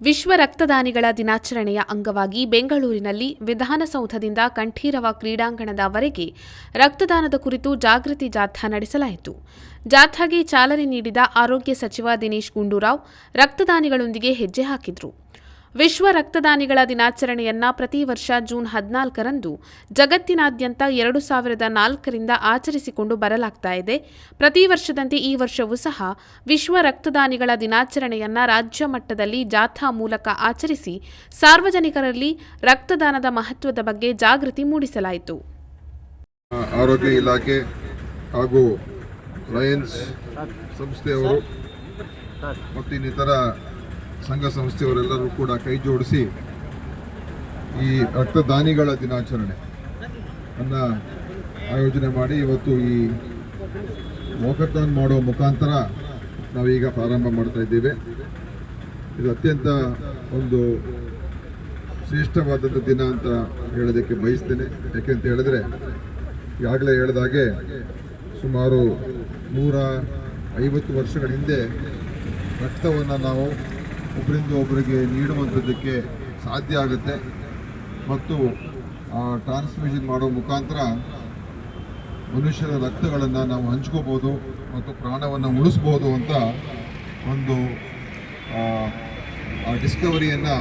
ವಿಶ್ವ ರಕ್ತದಾನಿಗಳ ದಿನಾಚರಣೆಯ ಅಂಗವಾಗಿ ಬೆಂಗಳೂರಿನಲ್ಲಿ ವಿಧಾನಸೌಧದಿಂದ ಕಂಠೀರವ ಕ್ರೀಡಾಂಗಣದವರೆಗೆ ರಕ್ತದಾನದ ಕುರಿತು ಜಾಗೃತಿ ಜಾಥಾ ನಡೆಸಲಾಯಿತು. ಜಾಥಾಗೆ ಚಾಲನೆ ನೀಡಿದ ಆರೋಗ್ಯ ಸಚಿವ ದಿನೇಶ್ ಗುಂಡೂರಾವ್ ರಕ್ತದಾನಿಗಳೊಂದಿಗೆ ಹೆಜ್ಜೆ ಹಾಕಿದರು. ವಿಶ್ವ ರಕ್ತದಾನಿಗಳ ದಿನಾಚರಣೆಯನ್ನ ಪ್ರತಿ ವರ್ಷ ಜೂನ್ ಹದಿನಾಲ್ಕರಂದು ಜಗತ್ತಿನಾದ್ಯಂತ ಎರಡು ಸಾವಿರದ ನಾಲ್ಕರಿಂದ ಆಚರಿಸಿಕೊಂಡು ಬರಲಾಗ್ತಾ ಇದೆ. ಪ್ರತಿ ವರ್ಷದಂತೆ ಈ ವರ್ಷವೂ ಸಹ ವಿಶ್ವ ರಕ್ತದಾನಿಗಳ ದಿನಾಚರಣೆಯನ್ನ ರಾಜ್ಯ ಮಟ್ಟದಲ್ಲಿ ಜಾಥಾ ಮೂಲಕ ಆಚರಿಸಿ ಸಾರ್ವಜನಿಕರಲ್ಲಿ ರಕ್ತದಾನದ ಮಹತ್ವದ ಬಗ್ಗೆ ಜಾಗೃತಿ ಮೂಡಿಸಲಾಯಿತು. ಆರೋಗ್ಯ ಇಲಾಖೆ ಹಾಗೂ ಲಯನ್ಸ್ ಸಂಸ್ಥೆಯವರು ಮತ್ತು ಸಂಘ ಸಂಸ್ಥೆಯವರೆಲ್ಲರೂ ಕೂಡ ಕೈ ಜೋಡಿಸಿ ಈ ರಕ್ತದಾನಿಗಳ ದಿನಾಚರಣೆ ಅನ್ನ ಆಯೋಜನೆ ಮಾಡಿ ಇವತ್ತು ಈ ವಾಕಥಾನ್ ಮಾಡುವ ಮುಖಾಂತರ ನಾವೀಗ ಪ್ರಾರಂಭ ಮಾಡ್ತಾ ಇದ್ದೇವೆ. ಇದು ಅತ್ಯಂತ ಒಂದು ಶ್ರೇಷ್ಠವಾದಂಥ ದಿನ ಅಂತ ಹೇಳೋದಕ್ಕೆ ಬಯಸ್ತೇನೆ. ಯಾಕೆಂತ ಹೇಳಿದ್ರೆ ಈಗಾಗಲೇ ಹೇಳಿದಾಗೆ ಸುಮಾರು ನೂರ ಐವತ್ತು ವರ್ಷಗಳ ಹಿಂದೆ ರಕ್ತವನ್ನು ನಾವು ಒಬ್ಬರಿಂದ ಒಬ್ಬರಿಗೆ ನೀಡುವಂಥದ್ದಕ್ಕೆ ಸಾಧ್ಯ ಆಗುತ್ತೆ. ಮತ್ತು ಆ ಟ್ರಾನ್ಸ್ಮಿಷನ್ ಮಾಡೋ ಮುಖಾಂತರ ಮನುಷ್ಯರ ರಕ್ತಗಳನ್ನು ನಾವು ಹಂಚ್ಕೋಬೋದು ಮತ್ತು ಪ್ರಾಣವನ್ನು ಉಳಿಸ್ಬೋದು ಅಂತ ಒಂದು ಆ, ಡಿಸ್ಕವರಿಯನ್ನು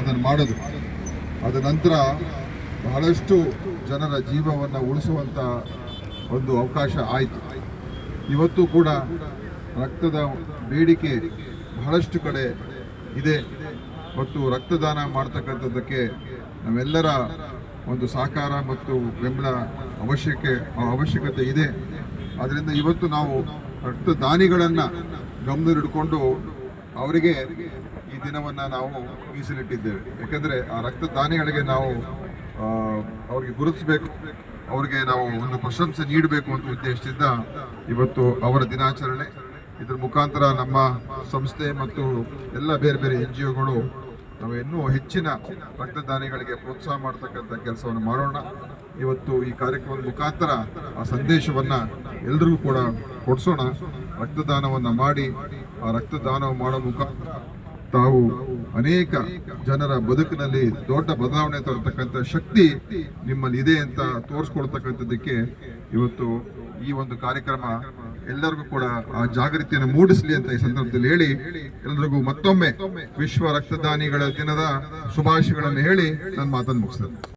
ಅದನ್ನು ಮಾಡೋದು. ಅದ ನಂತರ ಬಹಳಷ್ಟು ಜನರ ಜೀವವನ್ನು ಉಳಿಸುವಂಥ ಒಂದು ಅವಕಾಶ ಆಯಿತು. ಇವತ್ತು ಕೂಡ ರಕ್ತದ ಬೇಡಿಕೆ ಬಹಳಷ್ಟು ಕಡೆ ಇದೆ. ಮತ್ತು ರಕ್ತದಾನ ಮಾಡ್ತಕ್ಕಂಥದ್ದಕ್ಕೆ ನಾವೆಲ್ಲರ ಒಂದು ಸಹಕಾರ ಮತ್ತು ಬೆಂಬಲ ಅವಶ್ಯಕ್ಕೆ, ಅವಶ್ಯಕತೆ ಇದೆ. ಆದ್ದರಿಂದ ಇವತ್ತು ನಾವು ರಕ್ತದಾನಿಗಳನ್ನು ಗಮನದಲ್ಲಿಟ್ಕೊಂಡು ಅವರಿಗೆ ಈ ದಿನವನ್ನು ನಾವು ಮೀಸಲಿಟ್ಟಿದ್ದೇವೆ. ಯಾಕಂದರೆ ಆ ರಕ್ತದಾನಿಗಳಿಗೆ ನಾವು ಅವರಿಗೆ ಗುರುತಿಸಬೇಕು, ಅವ್ರಿಗೆ ನಾವು ಒಂದು ಪ್ರಶಂಸೆ ನೀಡಬೇಕು ಅಂತ ಉದ್ದೇಶದಿಂದ ಇವತ್ತು ಅವರ ದಿನಾಚರಣೆ ಇದ್ರ ಮುಖಾಂತರ ನಮ್ಮ ಸಂಸ್ಥೆ ಮತ್ತು ಎಲ್ಲ ಬೇರೆ ಬೇರೆ ಎನ್ ಜಿ ಒಗಳು ನಾವು ಇನ್ನೂ ಹೆಚ್ಚಿನ ರಕ್ತದಾನಿಗಳಿಗೆ ಪ್ರೋತ್ಸಾಹ ಮಾಡ್ತಕ್ಕಂಥ ಕೆಲಸವನ್ನು ಮಾಡೋಣ. ಇವತ್ತು ಈ ಕಾರ್ಯಕ್ರಮದ ಮುಖಾಂತರ ಆ ಸಂದೇಶವನ್ನ ಎಲ್ರಿಗೂ ಕೂಡ ಕೊಡಿಸೋಣ. ರಕ್ತದಾನವನ್ನ ಮಾಡಿ ಆ ರಕ್ತದಾನ ಮಾಡೋ ಮುಖಾಂತರ ತಾವು ಅನೇಕ ಜನರ ಬದುಕಿನಲ್ಲಿ ದೊಡ್ಡ ಬದಲಾವಣೆ ತರತಕ್ಕಂಥ ಶಕ್ತಿ ನಿಮ್ಮಲ್ಲಿ ಇದೆ ಅಂತ ತೋರಿಸ್ಕೊಳ್ತಕ್ಕಂಥದ್ದಕ್ಕೆ ಇವತ್ತು ಈ ಒಂದು ಕಾರ್ಯಕ್ರಮ ಎಲ್ಲರಿಗೂ ಕೂಡ ಆ ಜಾಗೃತಿಯನ್ನು ಮೂಡಿಸಲಿ ಅಂತ ಈ ಸಂದರ್ಭದಲ್ಲಿ ಹೇಳಿ ಎಲ್ಲರಿಗೂ ಮತ್ತೊಮ್ಮೆ ವಿಶ್ವ ರಕ್ತದಾನಿಗಳ ದಿನದ ಶುಭಾಶಯಗಳನ್ನು ಹೇಳಿ ನನ್ನ ಮಾತನ್ನು ಮುಗಿಸ್ತೇನೆ.